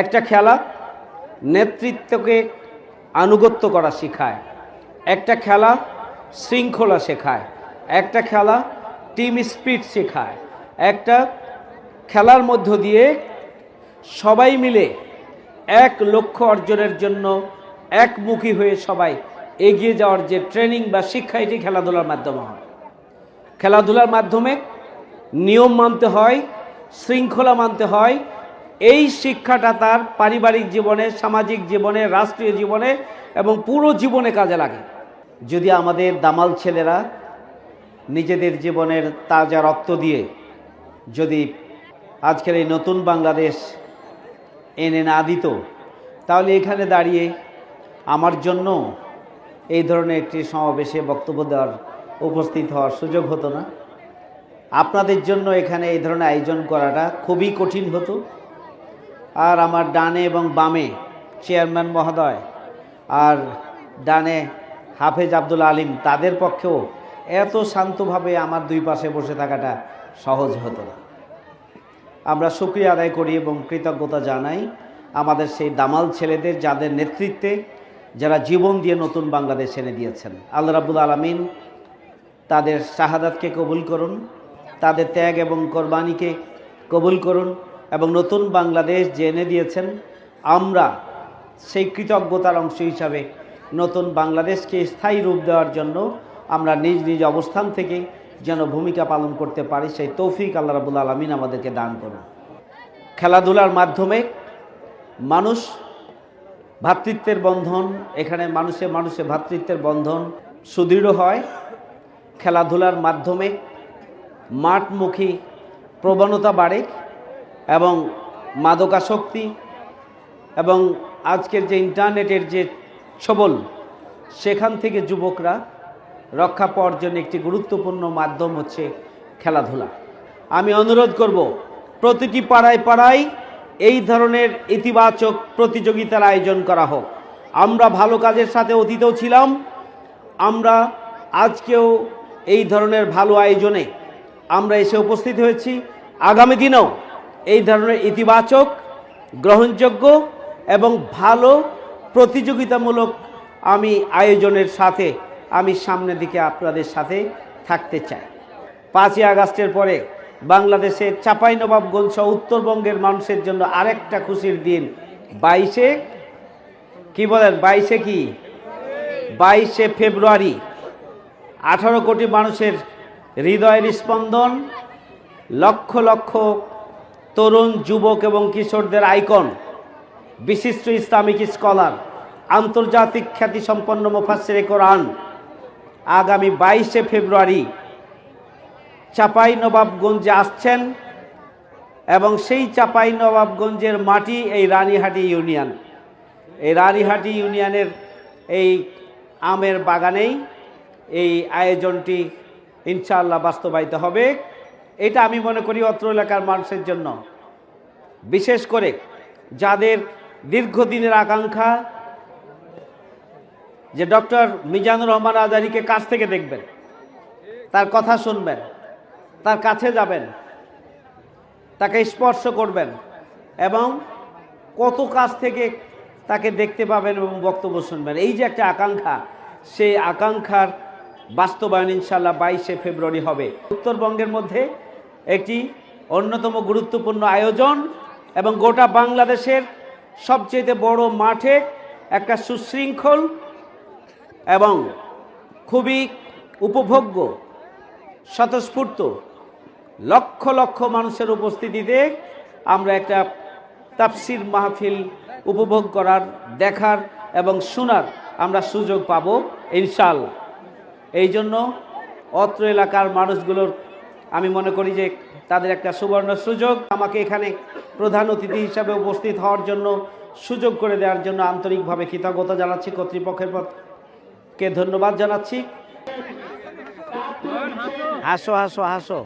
একটা খেলা নেতৃত্বকে আনুগত্য করা শেখায়। একটা খেলা শৃঙ্খলা শেখায়। একটা খেলা টিম স্পিড শেখায়। একটা খেলার মধ্য দিয়ে সবাই মিলে এক লক্ষ্য অর্জনের জন্য একমুখী হয়ে সবাই এগিয়ে যাওয়ার যে ট্রেনিং বা শিক্ষা, এটি খেলাধুলার মাধ্যমে হয়। খেলাধুলার মাধ্যমে নিয়ম মানতে হয়, শৃঙ্খলা মানতে হয় এই শিক্ষাটা তার পারিবারিক জীবনে, সামাজিক জীবনে, রাষ্ট্রীয় জীবনে এবং পুরো জীবনে কাজে লাগে। যদি আমাদের দামাল ছেলেরা নিজেদের জীবনের তাজা রক্ত দিয়ে যদি আজকের এই নতুন বাংলাদেশ এনে না দিত, তাহলে এখানে দাঁড়িয়ে আমার জন্য এই ধরনের একটি সমাবেশে বক্তব্য দেওয়ার, উপস্থিত হওয়ার সুযোগ হতো না। আপনাদের জন্য এখানে এই ধরনের আয়োজন করাটা খুবই কঠিন হতো। আর আমার ডানে এবং বামে চেয়ারম্যান মহোদয় আর ডানে হাফেজ আব্দুল আলিম, তাদের পক্ষেও এত শান্তভাবে আমার দুই পাশে বসে থাকাটা সহজ হতো না। আমরা সুক্রিয়া আদায় করি এবং কৃতজ্ঞতা জানাই আমাদের সেই দামাল ছেলেদের যাদের নেতৃত্বে যারা জীবন দিয়ে নতুন বাংলাদেশ এনে দিয়েছেন। আল্লাহ রাবুল আলমিন তাদের শাহাদাতকে কবুল করুন, তাদের ত্যাগ এবং কোরবানিকে কবুল করুন এবং নতুন বাংলাদেশ এনে দিয়েছেন, আমরা সেই কৃতজ্ঞতার অংশ হিসাবে নতুন বাংলাদেশকে স্থায়ী রূপ দেওয়ার জন্য আমরা নিজ নিজ অবস্থান থেকে যেন ভূমিকা পালন করতে পারি, সেই তৌফিক আল্লাহ রাবুল আলমিন আমাদেরকে দান করুন। খেলাধুলার মাধ্যমে মানুষ ভ্রাতৃত্বের বন্ধন, এখানে মানুষে মানুষে ভাতৃত্বের বন্ধন সুদৃঢ় হয়। খেলাধুলার মাধ্যমে মাঠমুখী প্রবণতা বাড়ে। এবং মাদকাসক্তি এবং আজকের যে ইন্টারনেটের যে ছবল, সেখান থেকে যুবকরা রক্ষা পাওয়ার জন্য একটি গুরুত্বপূর্ণ মাধ্যম হচ্ছে খেলাধুলা। আমি অনুরোধ করব, প্রতিটি পাড়ায় পাড়ায় এই ধরনের ইতিবাচক প্রতিযোগিতার আয়োজন করা হোক। আমরা ভালো কাজের সাথে অতীতেও ছিলাম, আমরা আজকেও এই ধরনের ভালো আয়োজনে আমরা এসে উপস্থিত হয়েছি। আগামী দিনেও এই ধরনের ইতিবাচক, গ্রহণযোগ্য এবং ভালো প্রতিযোগিতামূলক আমি আয়োজনের সাথে, আমি সামনের দিকে আপনাদের সাথে থাকতে চাই। পাঁচই আগস্টের পরে বাংলাদেশের চাঁপাইনবাবগঞ্জ সহ উত্তরবঙ্গের মানুষের জন্য আরেকটা খুশির দিন, বাইশে, কি বলেন, বাইশে কি? বাইশে ফেব্রুয়ারি, আঠারো কোটি মানুষের হৃদয়ের স্পন্দন, লক্ষ লক্ষ তরুণ যুবক এবং কিশোরদের আইকন। বিশিষ্ট ইসলামিক স্কলার, আন্তর্জাতিক খ্যাতিসম্পন্ন মোফাসের কোরআন আগামী বাইশে ফেব্রুয়ারি চাপাই নবাবগঞ্জে আসছেন এবং সেই চাপাই নবাবগঞ্জের মাটি এই রানীহাটি ইউনিয়ন। এই রানীহাটি ইউনিয়নের এই আমের বাগানেই এই আয়োজনটি ইনশাআল্লাহ বাস্তবায়িত হবে। এটা আমি মনে করি অত্র এলাকার মানুষের জন্য। বিশেষ করে যাদের দীর্ঘদিনের আকাঙ্ক্ষা যে ডক্টর মিজানুর রহমান আজারিকে কাছ থেকে দেখবেন, তার কথা শুনবেন, তার কাছে যাবেন, তাকে স্পর্শ করবেন এবং কত কাছ থেকে তাকে দেখতে পাবেন এবং বক্তব্য শুনবেন। এই যে একটা আকাঙ্ক্ষা, সেই আকাঙ্ক্ষার বাস্তবায়ন ইনশাল্লাহ বাইশে ফেব্রুয়ারি হবে। উত্তরবঙ্গের মধ্যে একটি অন্যতম গুরুত্বপূর্ণ আয়োজন এবং গোটা বাংলাদেশের সবচেয়ে বড় মাঠে একটা সুশৃঙ্খল এবং খুবই উপভোগ্য, স্বতঃস্ফূর্ত, লক্ষ লক্ষ মানুষের উপস্থিতিতে আমরা একটা তাফসির মাহফিল উপভোগ করার, দেখার এবং শোনার আমরা সুযোগ পাবো ইনশাল্লাহ এই জন্য অত্র এলাকার মানুষগুলোর আমি মনে করি যে তাদের একটা সুবর্ণ সুযোগ। আমাকে এখানে প্রধান অতিথি হিসাবে উপস্থিত হওয়ার জন্য, সুযোগ করে দেওয়ার জন্য আন্তরিকভাবে কৃতজ্ঞতা জানাচ্ছি। কর্তৃপক্ষের কে ধন্যবাদ জানাচ্ছি। হাসো হাসো হাসো।